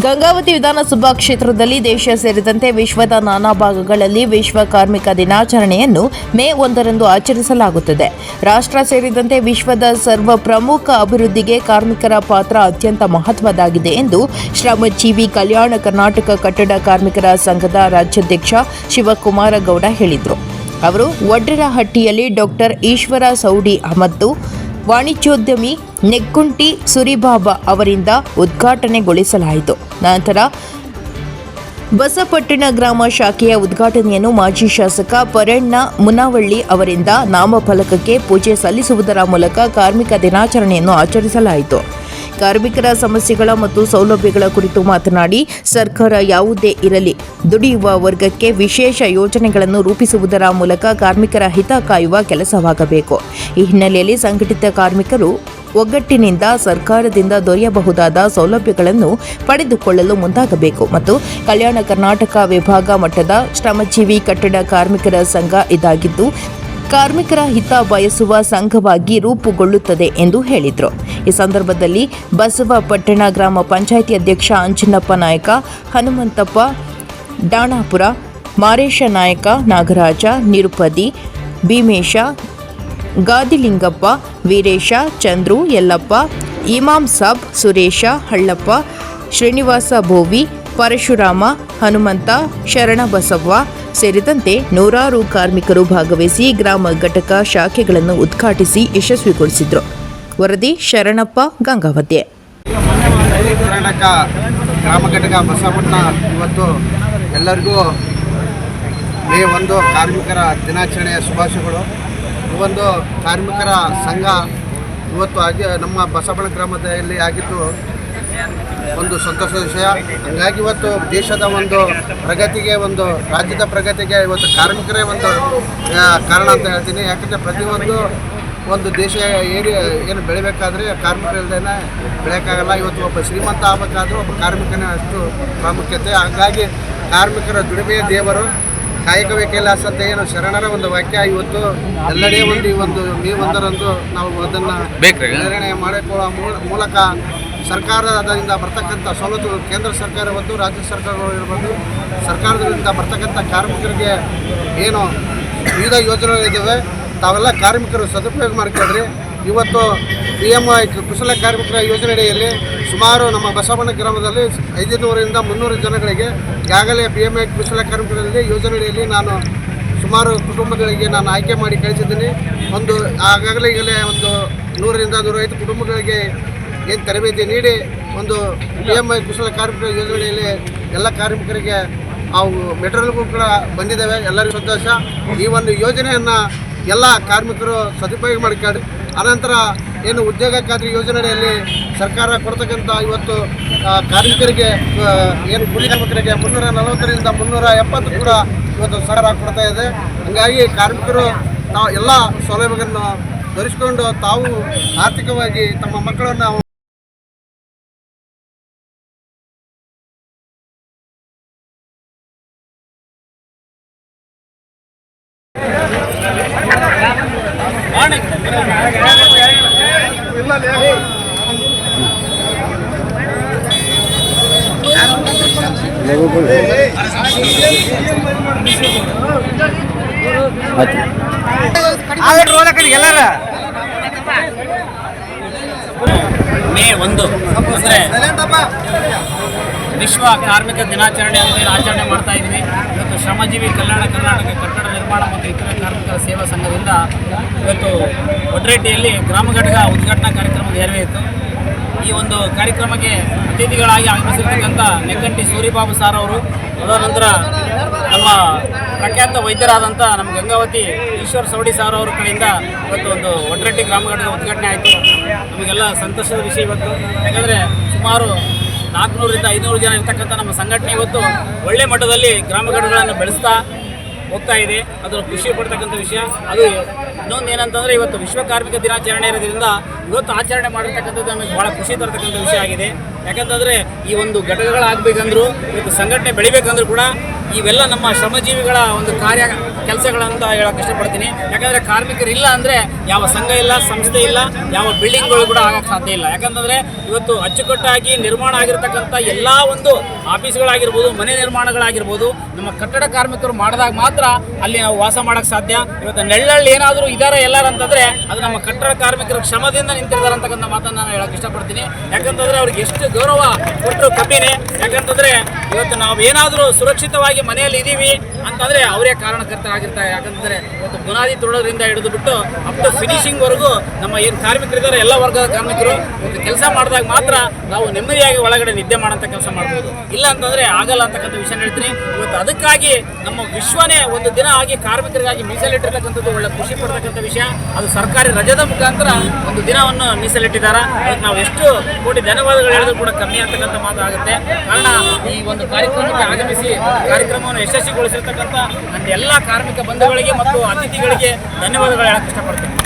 ಗಂಗಾವತಿ ವಿಧಾನಸಭಾ ಕ್ಷೇತ್ರದಲ್ಲಿ ದೇಶ ಸೇರಿದಂತೆ ವಿಶ್ವದ ನಾನಾ ಭಾಗಗಳಲ್ಲಿ ವಿಶ್ವ ಕಾರ್ಮಿಕ ದಿನಾಚರಣೆಯನ್ನು ಮೇ ಒಂದರಂದು ಆಚರಿಸಲಾಗುತ್ತದೆ. ರಾಷ್ಟ್ರ ಸೇರಿದಂತೆ ವಿಶ್ವದ ಸರ್ವ ಪ್ರಮುಖ ಅಭಿವೃದ್ಧಿಗೆ ಕಾರ್ಮಿಕರ ಪಾತ್ರ ಅತ್ಯಂತ ಮಹತ್ವದಾಗಿದೆ ಎಂದು ಶ್ರಮಜೀವಿ ಕಲ್ಯಾಣ ಕರ್ನಾಟಕ ಕಟ್ಟಡ ಕಾರ್ಮಿಕರ ಸಂಘದ ರಾಜ್ಯಾಧ್ಯಕ್ಷ ಶಿವಕುಮಾರ ಗೌಡ ಹೇಳಿದರು. ಅವರು ವಡ್ಡರಹಟ್ಟಿಯಲ್ಲಿ ಡಾಕ್ಟರ್ ಈಶ್ವರ ಸೌಡಿ ಮತ್ತು ವಾಣಿಜ್ಯೋದ್ಯಮಿ ನೆಕ್ಕುಂಟಿ ಸುರಿಬಾಬಾ ಅವರಿಂದ ಉದ್ಘಾಟನೆಗೊಳಿಸಲಾಯಿತು. ನಂತರ ಬಸಪಟ್ಟಣ ಗ್ರಾಮ ಶಾಖೆಯ ಉದ್ಘಾಟನೆಯನ್ನು ಮಾಜಿ ಶಾಸಕ ಪರಣ್ಣ ಮುನವಳ್ಳಿ ಅವರಿಂದ ನಾಮಫಲಕಕ್ಕೆ ಪೂಜೆ ಸಲ್ಲಿಸುವುದರ ಮೂಲಕ ಕಾರ್ಮಿಕ ದಿನಾಚರಣೆಯನ್ನು ಆಚರಿಸಲಾಯಿತು. ಕಾರ್ಮಿಕರ ಸಮಸ್ಯೆಗಳ ಮತ್ತು ಸೌಲಭ್ಯಗಳ ಕುರಿತು ಮಾತನಾಡಿ, ಸರ್ಕಾರ ಯಾವುದೇ ಇರಲಿ, ದುಡಿಯುವ ವರ್ಗಕ್ಕೆ ವಿಶೇಷ ಯೋಜನೆಗಳನ್ನು ರೂಪಿಸುವುದರ ಮೂಲಕ ಕಾರ್ಮಿಕರ ಹಿತ ಕಾಯುವ ಕೆಲಸವಾಗಬೇಕು. ಈ ಹಿನ್ನೆಲೆಯಲ್ಲಿ ಸಂಘಟಿತ ಕಾರ್ಮಿಕರು ಒಗ್ಗಟ್ಟಿನಿಂದ ಸರ್ಕಾರದಿಂದ ದೊರೆಯಬಹುದಾದ ಸೌಲಭ್ಯಗಳನ್ನು ಪಡೆದುಕೊಳ್ಳಲು ಮುಂದಾಗಬೇಕು ಮತ್ತು ಕಲ್ಯಾಣ ಕರ್ನಾಟಕ ವಿಭಾಗ ಮಟ್ಟದ ಶ್ರಮಜೀವಿ ಕಟ್ಟಡ ಕಾರ್ಮಿಕರ ಸಂಘ ಇದಾಗಿದ್ದು ಕಾರ್ಮಿಕರ ಹಿತ ಬಯಸುವ ಸಂಘವಾಗಿ ರೂಪುಗೊಳ್ಳುತ್ತದೆ ಎಂದು ಹೇಳಿದರು. ಈ ಸಂದರ್ಭದಲ್ಲಿ ಬಸವ ಪಟ್ಟಣ ಗ್ರಾಮ ಪಂಚಾಯಿತಿ ಅಧ್ಯಕ್ಷ ಅಂಜನಪ್ಪ ನಾಯಕ, ಹನುಮಂತಪ್ಪ ಡಾಣಾಪುರ, ಮಾರೇಶ ನಾಯಕ ನಾಗರಾಜ, ನಿರುಪದಿ, ಭೀಮೇಶ, ಗಾದಿಲಿಂಗಪ್ಪ, ವೀರೇಶ, ಚಂದ್ರು, ಯಲ್ಲಪ್ಪ, ಇಮಾಮ್ ಸಾಬ್, ಸುರೇಶ, ಹಳ್ಳಪ್ಪ, ಶ್ರೀನಿವಾಸ ಭೋವಿ, ಪರಶುರಾಮ, ಹನುಮಂತ ಶರಣಬಸವ್ವ ಸೇರಿದಂತೆ ನೂರಾರು ಕಾರ್ಮಿಕರು ಭಾಗವಹಿಸಿ ಗ್ರಾಮ ಘಟಕ ಶಾಖೆಗಳನ್ನು ಉದ್ಘಾಟಿಸಿ ಯಶಸ್ವಿಗೊಳಿಸಿದರು. ವರದಿ ಶರಣಪ್ಪ ಗಂಗಾವತಿ. ಗ್ರಾಮ ಘಟಕ ಬಸವಣ್ಣ ಇವತ್ತು ಎಲ್ಲರಿಗೂ ಮೇ ಒಂದು ಕಾರ್ಮಿಕರ ದಿನಾಚರಣೆಯ ಶುಭಾಶಯಗಳು. ಒಂದು ಕಾರ್ಮಿಕರ ಸಂಘ ಇವತ್ತು ಆಗಿ ನಮ್ಮ ಬಸವಣ್ಣ ಗ್ರಾಮದಲ್ಲಿ ಆಗಿದ್ದು ಒಂದು ಸಂತೋಷದ ವಿಷಯ. ಹಂಗಾಗಿ ಇವತ್ತು ದೇಶದ ಒಂದು ಪ್ರಗತಿಗೆ ಒಂದು ರಾಜ್ಯದ ಪ್ರಗತಿಗೆ ಇವತ್ತು ಕಾರ್ಮಿಕರೇ ಒಂದು ಕಾರಣ ಅಂತ ಹೇಳ್ತೀನಿ. ಯಾಕಂದರೆ ಪ್ರತಿಯೊಂದು ಒಂದು ದೇಶ ಏನು ಏನು ಬೆಳಿಬೇಕಾದ್ರೆ ಕಾರ್ಮಿಕರಿಲ್ದೇನೆ ಬೆಳೆಯೋಕ್ಕಾಗಲ್ಲ. ಇವತ್ತು ಒಬ್ಬ ಶ್ರೀಮಂತ ಆಗಬೇಕಾದ್ರೂ ಒಬ್ಬ ಕಾರ್ಮಿಕನೇ ಅಷ್ಟು ಪ್ರಾಮುಖ್ಯತೆ. ಹಾಗಾಗಿ ಕಾರ್ಮಿಕರ ದುಡಿಮೆಯ ದೇವರು ಕಾಯಕವೇ ಕೈಲಾಸ ಅಂತ ಏನು ಶರಣರ ಒಂದು ವಾಕ್ಯ. ಇವತ್ತು ಎಲ್ಲೆಡೆ ಒಂದು ಈ ಒಂದು ಮೇ ಒಂದರಂದು ನಾವು ಅದನ್ನು ನಿರ್ಣಯ ಮಾಡಿಕೊಳ್ಳುವ ಮೂಲ- ಮೂಲಕ ಸರ್ಕಾರದಿಂದ ಬರ್ತಕ್ಕಂಥ ಸವಲತ್ತುಗಳು ಕೇಂದ್ರ ಸರ್ಕಾರ ಬಂದು, ರಾಜ್ಯ ಸರ್ಕಾರಗಳು ಇರ್ಬೋದು ಸರ್ಕಾರದಿಂದ ಬರ್ತಕ್ಕಂಥ ಕಾರ್ಮಿಕರಿಗೆ ಏನು ವಿವಿಧ ಯೋಜನೆಗಳಿದ್ದಾವೆ ತಾವೆಲ್ಲ ಕಾರ್ಮಿಕರು ಸದುಪಯೋಗ ಮಾಡ್ಕೊಂಡ್ರಿ ಇವತ್ತು ಪಿ ಎಂ ಐ ಕುಶಲ ಕಾರ್ಮಿಕರ ಯೋಜನೆಯಡಿಯಲ್ಲಿ ಸುಮಾರು ನಮ್ಮ ಬಸವಣ್ಣ ಗ್ರಾಮದಲ್ಲಿ ಐದುನೂರರಿಂದ ಮುನ್ನೂರು ಜನಗಳಿಗೆ ಈಗಾಗಲೇ ಪಿ ಎಂ ಐ ಕುಶಲ ಕಾರ್ಮಿಕರಲ್ಲಿ ಯೋಜನೆಯಡಿಯಲ್ಲಿ ನಾನು ಸುಮಾರು ಕುಟುಂಬಗಳಿಗೆ ನಾನು ಆಯ್ಕೆ ಮಾಡಿ ಕಳಿಸಿದ್ದೀನಿ. ಒಂದು ಆಗಾಗಲೇ ಈಗಲೇ ಒಂದು ನೂರರಿಂದ ನೂರೈದು ಕುಟುಂಬಗಳಿಗೆ ಏನು ತರಬೇತಿ ನೀಡಿ ಒಂದು ಪಿ ಎಂ ಐ ಕುಶಲ ಕಾರ್ಮಿಕರ ಯೋಜನೆಯಲ್ಲಿ ಎಲ್ಲ ಕಾರ್ಮಿಕರಿಗೆ ಅವು ಮೆಟ್ರಲ್ಗೂ ಕೂಡ ಬಂದಿದ್ದಾವೆ. ಎಲ್ಲರಿಗೂ ಸಂತೋಷ. ಈ ಒಂದು ಯೋಜನೆಯನ್ನು ಎಲ್ಲ ಕಾರ್ಮಿಕರು ಸದುಪಯೋಗ ಮಾಡ್ಕೊಂಡು, ಅನಂತರ ಏನು ಉದ್ಯೋಗ ಖಾತ್ರಿ ಯೋಜನೆಯಲ್ಲಿ ಸರ್ಕಾರ ಕೊಡ್ತಕ್ಕಂಥ ಇವತ್ತು ಕಾರ್ಮಿಕರಿಗೆ ಏನು ಕೂಲಿ ಕಾರ್ಮಿಕರಿಗೆ ಮುನ್ನೂರ ನಲವತ್ತರಿಂದ ಮುನ್ನೂರ ಎಪ್ಪತ್ತು ಕೂಡ ಇವತ್ತು ಸರ್ಕಾರ ಕೊಡ್ತಾ ಇದೆ. ಹಂಗಾಗಿ ಕಾರ್ಮಿಕರು ನಾವು ಎಲ್ಲ ಸೌಲಭ್ಯಗಳನ್ನು ಧರಿಸಿಕೊಂಡು ತಾವು ಆರ್ಥಿಕವಾಗಿ ತಮ್ಮ ಮಕ್ಕಳನ್ನು ಮೇ ಒಂದು ಅಂದರೆ ವಿಶ್ವ ಕಾರ್ಮಿಕ ದಿನಾಚರಣೆ ಅಂತ ಆಚರಣೆ ಮಾಡ್ತಾ ಇದ್ವಿ ಇವತ್ತು ಶ್ರಮಜೀವಿ ಕಲ್ಯಾಣ ಕರ್ನಾಟಕ ಕಟ್ಟಡ ನಿರ್ಮಾಣ ಮತ್ತು ಇತರ ಕಾರ್ಮಿಕರ ಸೇವಾ ಸಂಘದಿಂದ ಇವತ್ತು ಒಡ್ರೆಡ್ಡಿಯಲ್ಲಿ ಗ್ರಾಮ ಘಟಕ ಉದ್ಘಾಟನಾ ಕಾರ್ಯಕ್ರಮ ನೆರವೇರಿತು. ಈ ಒಂದು ಕಾರ್ಯಕ್ರಮಕ್ಕೆ ಅತಿಥಿಗಳಾಗಿ ಆಗಮಿಸಿರ್ತಕ್ಕಂಥ ನೆಕ್ಕಂಟಿ ಸೂರಿಬಾಬು ಸಾರ್ ಅವರು, ಅದರ ನಂತರ ನಮ್ಮ ಪ್ರಖ್ಯಾತ ವೈದ್ಯರಾದಂಥ ನಮ್ಮ ಗಂಗಾವತಿ ಈಶ್ವರ್ ಸವಡಿ ಸಾರ್ ಅವರ ಕಡೆಯಿಂದ ಇವತ್ತು ಒಂದು ಒಡ್ರೆಡ್ಡಿ ಗ್ರಾಮ ಘಟಕ ಉದ್ಘಾಟನೆ ಆಯಿತು. ನಮಗೆಲ್ಲ ಸಂತೋಷದ ವಿಷಯ ಇವತ್ತು. ಯಾಕಂದರೆ ಸುಮಾರು ನಾಲ್ಕುನೂರಿಂದ ಐನೂರು ಜನ ಇರ್ತಕ್ಕಂಥ ನಮ್ಮ ಸಂಘಟನೆ ಇವತ್ತು ಒಳ್ಳೆ ಮಟ್ಟದಲ್ಲಿ ಗ್ರಾಮ ಘಟಕಗಳನ್ನು ಬೆಳೆಸ್ತಾ ಹೋಗ್ತಾ ಇದೆ. ಅದನ್ನು ಖುಷಿ ಪಡ್ತಕ್ಕಂಥ ವಿಷಯ. ಅದು ಇನ್ನೊಂದು ಏನಂತಂದ್ರೆ ಇವತ್ತು ವಿಶ್ವ ಕಾರ್ಮಿಕ ದಿನಾಚರಣೆ ಇರೋದ್ರಿಂದ ಇವತ್ತು ಆಚರಣೆ ಮಾಡಿರ್ತಕ್ಕಂಥದ್ದು ನಮಗೆ ಭಾಳ ಖುಷಿ ತರತಕ್ಕಂಥ ವಿಷಯ ಆಗಿದೆ. ಯಾಕಂತಂದ್ರೆ ಈ ಒಂದು ಘಟಕಗಳಾಗಬೇಕಂದ್ರೂ, ಇವತ್ತು ಸಂಘಟನೆ ಬೆಳಿಬೇಕಂದ್ರೂ ಕೂಡ ಇವೆಲ್ಲ ನಮ್ಮ ಶ್ರಮಜೀವಿಗಳ ಒಂದು ಕಾರ್ಯ ಕೆಲಸಗಳಂತ ಹೇಳಕ್ ಇಷ್ಟಪಡ್ತೀನಿ. ಯಾಕಂದ್ರೆ ಕಾರ್ಮಿಕರು ಇಲ್ಲ ಅಂದ್ರೆ ಯಾವ ಸಂಘ ಇಲ್ಲ, ಸಂಸ್ಥೆ ಇಲ್ಲ, ಯಾವ ಬಿಲ್ಡಿಂಗ್ಗಳು ಕೂಡ ಆಗಕ್ಕೆ ಸಾಧ್ಯ ಇಲ್ಲ. ಯಾಕಂದ್ರೆ ಇವತ್ತು ಅಚ್ಚುಕಟ್ಟಾಗಿ ನಿರ್ಮಾಣ ಆಗಿರ್ತಕ್ಕಂಥ ಎಲ್ಲ ಒಂದು ಆಫೀಸ್ಗಳಾಗಿರ್ಬೋದು, ಮನೆ ನಿರ್ಮಾಣಗಳಾಗಿರ್ಬೋದು, ನಮ್ಮ ಕಟ್ಟಡ ಕಾರ್ಮಿಕರು ಮಾಡಿದಾಗ ಮಾತ್ರ ಅಲ್ಲಿ ನಾವು ವಾಸ ಮಾಡಕ್ ಸಾಧ್ಯ. ಇವತ್ತು ನೆಳ್ಳಳ್ಳಿ ಏನಾದರೂ ಇದಾರೆ ಎಲ್ಲಾರು ಅಂತಂದರೆ ಅದು ನಮ್ಮ ಕಟ್ಟಡ ಕಾರ್ಮಿಕರ ಶ್ರಮದಿಂದ ನಿಂತಿರ್ತಾರೆ ಅಂತಕ್ಕಂಥ ಮಾತನ್ನು ನಾನು ಹೇಳಕ್ ಇಷ್ಟಪಡ್ತೀನಿ. ಯಾಕಂತಂದರೆ ಅವ್ರಿಗೆ ಎಷ್ಟು ಗೌರವ ಕೊಟ್ಟರು ಕಮ್ಮಿನೇ ಯಾಕಂತಂದರೆ ಇವತ್ತು ನಾವು ಏನಾದರೂ ಸುರಕ್ಷಿತವಾಗಿ ಮನೆಯಲ್ಲಿ ಇದ್ದೀವಿ ಅಂತಂದ್ರೆ ಅವರೇ ಕಾರಣಕರ್ತರಾಗಿರ್ತಾರೆ ಯಾಕಂದ್ರೆ ಇವತ್ತು ಬುನಾದಿ ತೊಡೋದ್ರಿಂದ ಹಿಡಿದು ಬಿಟ್ಟು ಅಪ್ ಟು ಫಿನಿಶಿಂಗ್ ವರೆಗೂ ನಮ್ಮ ಏನು ಕಾರ್ಮಿಕರಿದ್ದಾರೆ, ಎಲ್ಲ ವರ್ಗದ ಕಾರ್ಮಿಕರು ಒಂದು ಕೆಲಸ ಮಾಡಿದಾಗ ಮಾತ್ರ ನಾವು ನೆಮ್ಮದಿಯಾಗಿ ಒಳಗಡೆ ನಿದ್ದೆ ಮಾಡೋಂಥ ಕೆಲಸ ಮಾಡ್ಬೋದು. ಇಲ್ಲ ಅಂತಂದ್ರೆ ಆಗಲ್ಲ ಅಂತಕ್ಕಂಥ ವಿಷಯ ಹೇಳ್ತೀನಿ. ಇವತ್ತು ಅದಕ್ಕಾಗಿ ನಮ್ಮ ವಿಶ್ವನೇ ಒಂದು ದಿನ ಆಗಿ ಕಾರ್ಮಿಕರಿಗಾಗಿ ಮೀಸಲಿಟ್ಟಿರ್ತಕ್ಕಂಥದ್ದು ಒಳ್ಳೆ ಖುಷಿ ಪಡ್ತಕ್ಕಂಥ ವಿಷಯ. ಅದು ಸರ್ಕಾರಿ ರಜದ ಮುಖಾಂತರ ಒಂದು ದಿನವನ್ನು ಮೀಸಲಿಟ್ಟಿದ್ದಾರೆ ಅದಕ್ಕೆ ನಾವು ಎಷ್ಟು ಕೋಟಿ ಧನ್ಯವಾದಗಳು ಹೇಳಿದ್ರು ಕೂಡ ಕಮ್ಮಿ ಅಂತಕ್ಕಂಥ ಮಾತು ಆಗುತ್ತೆ. ಕಾರಣ ಈ ಒಂದು ಕಾರ್ಯಕ್ರಮಕ್ಕೆ ಆಗಮಿಸಿ ಕಾರ್ಯಕ್ರಮವನ್ನು ಯಶಸ್ವಿಗೊಳಿಸಿರ್ತಕ್ಕಂಥ ನನ್ನ ಎಲ್ಲ ಕಾರ್ಮಿಕ ಬಂಧುಗಳಿಗೆ ಮತ್ತು ಅತಿಥಿಗಳಿಗೆ ಧನ್ಯವಾದಗಳು ಹೇಳಕ್ಕೆ ಇಷ್ಟಪಡ್ತೀನಿ.